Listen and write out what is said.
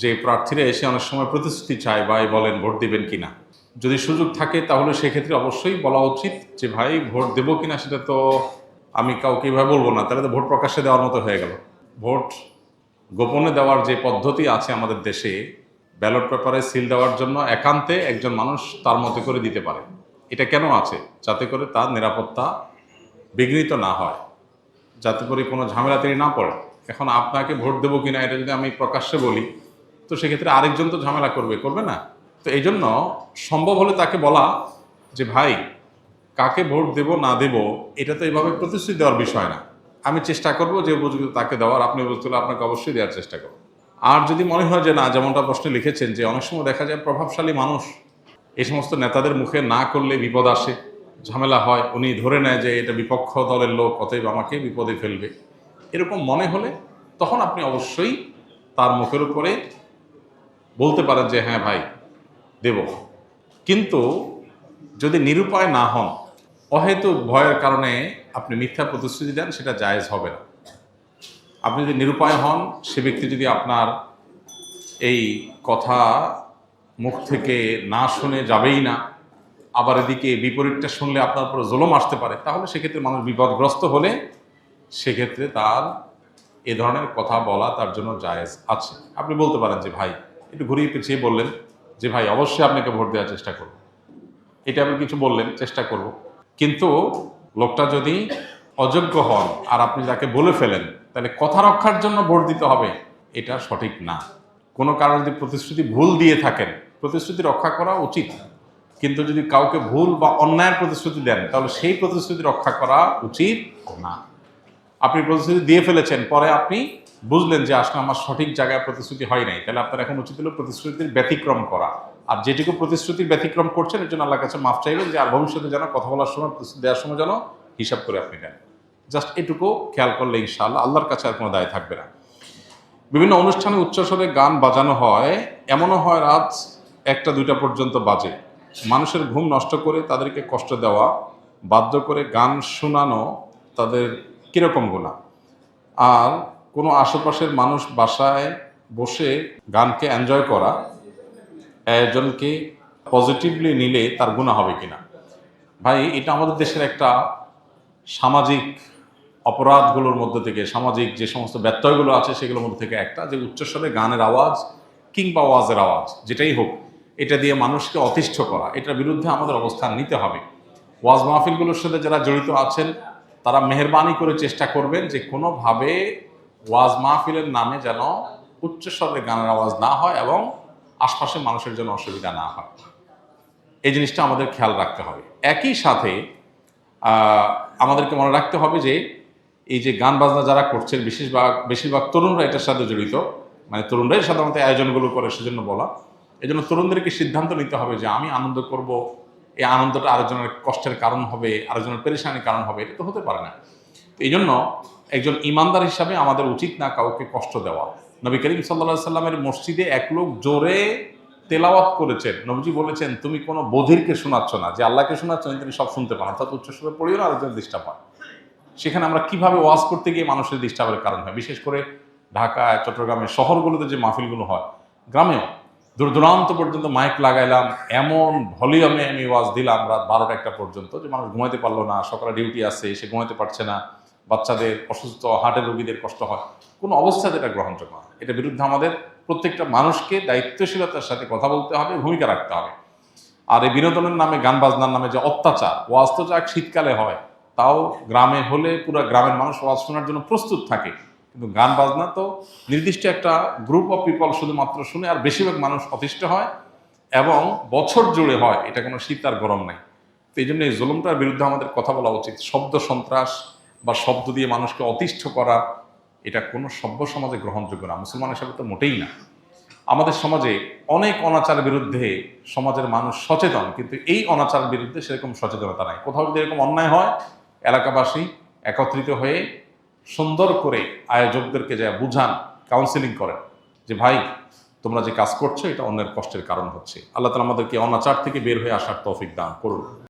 যে প্রার্থীরা এসে অনেক সময় প্রতিশ্রুতি চায় ভাই বলেন ভোট দিবেন কিনা। যদি সুযোগ থাকে তাহলে সেক্ষেত্রে অবশ্যই বলা উচিত যে ভাই ভোট দেবো কিনা সেটা তো আমি কাউকে এভাবে বলব না, তাহলে তো ভোট প্রকাশ্যে দেওয়ার মতো হয়ে গেল। ভোট গোপনে দেওয়ার যে পদ্ধতি আছে আমাদের দেশে, ব্যালট পেপারে সিল দেওয়ার জন্য একান্তে একজন মানুষ তার মতো করে দিতে পারে। এটা কেন আছে? যাতে করে তার নিরাপত্তা বিঘ্নিত না হয়, যাতে করে কোনো ঝামেলা তিনি না পড়ে। এখন আপনাকে ভোট দেবো কিনা এটা যদি আমি প্রকাশ্যে বলি তো সেক্ষেত্রে আরেকজন তো ঝামেলা করবে করবে না। তো এই জন্য সম্ভব হলে তাকে বলা যে, ভাই, কাকে ভোট দেব, না দেব, এটা তো এইভাবে প্রতিশ্রুতি দেওয়ার বিষয় না। আমি চেষ্টা করব যে উপযুক্ত তাকে দেওয়ার, আপনি উপযুক্ত আপনাকে অবশ্যই দেওয়ার চেষ্টা করব। আর যদি মনে হয় যে, না, যেমনটা প্রশ্নে লিখেছেন যে, অনেক সময় দেখা যায় প্রভাবশালী মানুষ, এই সমস্ত নেতাদের মুখে না করলে বিপদ আসে, ঝামেলা হয়, উনি ধরে নেয় যে, এটা বিপক্ষ দলের লোক, অতএব আমাকে বিপদে ফেলবে। এরকম মনে হলে তখন আপনি অবশ্যই তার মুখের উপরে বলতে পারেন যে হ্যাঁ ভাই, দেব। কিন্তু যদি নিরুপায় না হন অহেতুক ভয়ের কারণে আপনি মিথ্যা প্রতিশ্রুতি দেন, সেটা জায়েজ হবে না। আপনি যদি নিরুপায় হন, সে ব্যক্তি যদি আপনার এই কথা মুখ থেকে না শুনে যাবেই না, আবার এদিকে বিপরীতটা শুনলে আপনার উপরে জোলম আসতে পারে, তাহলে সেক্ষেত্রে মানুষ বিপদগ্রস্ত হলে সেক্ষেত্রে তার এ ধরনের কথা বলা তার জন্য জায়েজ আছে। আপনি বলতে পারেন যে, ভাই একটু ঘুরিয়ে পিছিয়ে বললেন যে, ভাই, অবশ্যই আপনাকে ভোট দেওয়ার চেষ্টা করব। এটা আপনি কিছু বললেন, চেষ্টা করব। কিন্তু লোকটা যদি অযোগ্য হন আর আপনি যাকে বলে ফেলেন, তাহলে কথা রক্ষার জন্য ভোট দিতে হবে, এটা সঠিক না। কোনো কারণে যদি প্রতিশ্রুতি ভুল দিয়ে থাকেন, প্রতিশ্রুতি রক্ষা করা উচিত। কিন্তু যদি কাউকে ভুল বা অন্যায়ের প্রতিশ্রুতি দেন, তাহলে সেই প্রতিশ্রুতি রক্ষা করা উচিত না। আপনি প্রতিশ্রুতি দিয়ে ফেলেছেন, পরে আপনি বুঝলেন যে আসলে আমার সঠিক জায়গায় প্রতিশ্রুতি হয় নাই, তাহলে আপনার এখন উচিত হলো প্রতিশ্রুতির ব্যতিক্রম করা। আর যেটুকু প্রতিশ্রুতির ব্যতিক্রম করছেন, এর জন্য আল্লাহর কাছে মাফ চাইবেন যে, আর ভবিষ্যতে যেন কথা বলার সময়, প্রতিশ্রুতি দেওয়ার সময় যেন হিসাব করে আপনি দেন জাস্ট এটুকু খেয়াল করলে ইনশাআল্লাহ আল্লাহর কাছে আর কোনো দায় থাকবে না। বিভিন্ন অনুষ্ঠানে উচ্চস্বরে গান বাজানো হয়, এমনও হয় রাত একটা, দুইটা পর্যন্ত বাজে। মানুষের ঘুম নষ্ট করে তাদেরকে কষ্ট দেওয়া, বাধ্য করে গান শোনানো তাদের কীরকম গুণা আর কোনো আশেপাশের মানুষ বাসায় বসে গানকে এনজয় করা, একজনকে পজিটিভলি নিলে তার গুণা হবে কিনা? ভাই, এটা আমাদের দেশের একটা সামাজিক অপরাধগুলোর মধ্যে থেকে, সামাজিক যে সমস্ত ব্যত্যয়গুলো আছে সেগুলোর মধ্যে থেকে একটা, যে উচ্চস্বরে গানের আওয়াজ কিংবা ওয়াজের আওয়াজ, যেটাই হোক, এটা দিয়ে মানুষকে অতিষ্ঠ করা, এটার বিরুদ্ধে আমাদের অবস্থান নিতে হবে। ওয়াজ মাহফিলগুলোর সাথে যারা জড়িত আছেন, তারা মেহরবানি করে চেষ্টা করবেন যে কোনোভাবে ওয়াজ মাহফিলের নামে যেন উচ্চস্বরে গানের আওয়াজ না হয় এবং আশপাশে মানুষের জন্য অসুবিধা না হয়। এই জিনিসটা আমাদের খেয়াল রাখতে হবে। একই সাথে আমাদেরকে মনে রাখতে হবে যে, এই যে গান বাজনা যারা করছেন, বেশিরভাগ বেশিরভাগ তরুণরা এটার সাথে জড়িত। মানে তরুণরাই সাধারণত আয়োজনগুলো করে সেজন্য বলা। এই জন্য তরুণদেরকে সিদ্ধান্ত নিতে হবে যে, আমি আনন্দ করব, এই আনন্দটা আরেকজনের কষ্টের কারণ হবে, আরেকজনের পেরেশানির কারণ হবে, এটা তো হতে পারে না। তো এই জন্য একজন ইমানদার হিসাবে আমাদের উচিত না কাউকে কষ্ট দেওয়া। নবী করিম সাল্লা সাল্লামের মসজিদে এক লোক জোরে তেলাওয়াত করেছেন। নবীজি বলেছেন তুমি কোনো বধিরকে শোনাচ্ছ না। যে আল্লাহকে শোনাচ্ছ না, তিনি সব শুনতে পান। অর্থাৎ উচ্চস্বরে পড়িও না আরেকজন ডিস্টার্ব হয় সেখানে আমরা কীভাবে ওয়াজ করতে গিয়ে মানুষের ডিস্টার্বের কারণ হয়? বিশেষ করে ঢাকায় চট্টগ্রামের শহরগুলোতে যে মাহফিলগুলো হয় গ্রামেও দূর দূরান্ত পর্যন্ত মাইক লাগাইলাম এমন ভলিউমে আমি ওয়াজ দিলাম রাত বারোটা একটা পর্যন্ত যে মানুষ ঘুমাইতে পারল না সকালে ডিউটি আছে সে ঘুমাইতে পারছে না। বাচ্চাদের অসুস্থ হার্টের রোগীদের কষ্ট হয়। কোনো অবস্থাতে এটা গ্রহণযোগ্য না। এটা বিরুদ্ধে আমাদের প্রত্যেকটা মানুষকে দায়িত্বশীলতার সাথে কথা বলতে হবে, ভূমিকা রাখতে হবে। আর এই বিনোদনের নামে, গান বাজনার নামে যে অত্যাচার ওয়াজ তো শীতকালে হয়, তাও গ্রামে হলে পুরো গ্রামের মানুষ ওয়াজ শোনার জন্য প্রস্তুত থাকে। কিন্তু গান বাজনা তো নির্দিষ্ট একটা গ্রুপ অফ পিপল শুধুমাত্র শুনে আর বেশিরভাগ মানুষ অতিষ্ঠ হয় এবং বছর জুড়ে হয়, এটা কোনো শীত আর গরম নাই। তো এই জন্য এই জুলুমটার বিরুদ্ধে আমাদের কথা বলা উচিত। শব্দ সন্ত্রাস বা শব্দ দিয়ে মানুষকে অতিষ্ঠ করা, এটা কোনো সভ্য সমাজে গ্রহণযোগ্য না। মুসলমান হিসাবে তো মোটেই না। আমাদের সমাজে অনেক অনাচার বিরুদ্ধে সমাজের মানুষ সচেতন, কিন্তু এই অনাচার বিরুদ্ধে সেরকম সচেতনতা নাই। কোথাও যদি এরকম অন্যায় হয়, এলাকাবাসী একত্রিত হয়ে সুন্দর করে আয়োজকদেরকে যা বুঝান কাউন্সিলিং করেন, যে ভাই, তোমরা যে কাজ করছ, এটা অন্যের কষ্টের কারণ হচ্ছে। আল্লাহ তালা আমাদেরকে অনাচার থেকে বের হয়ে আসার তৌফিক দান করুন।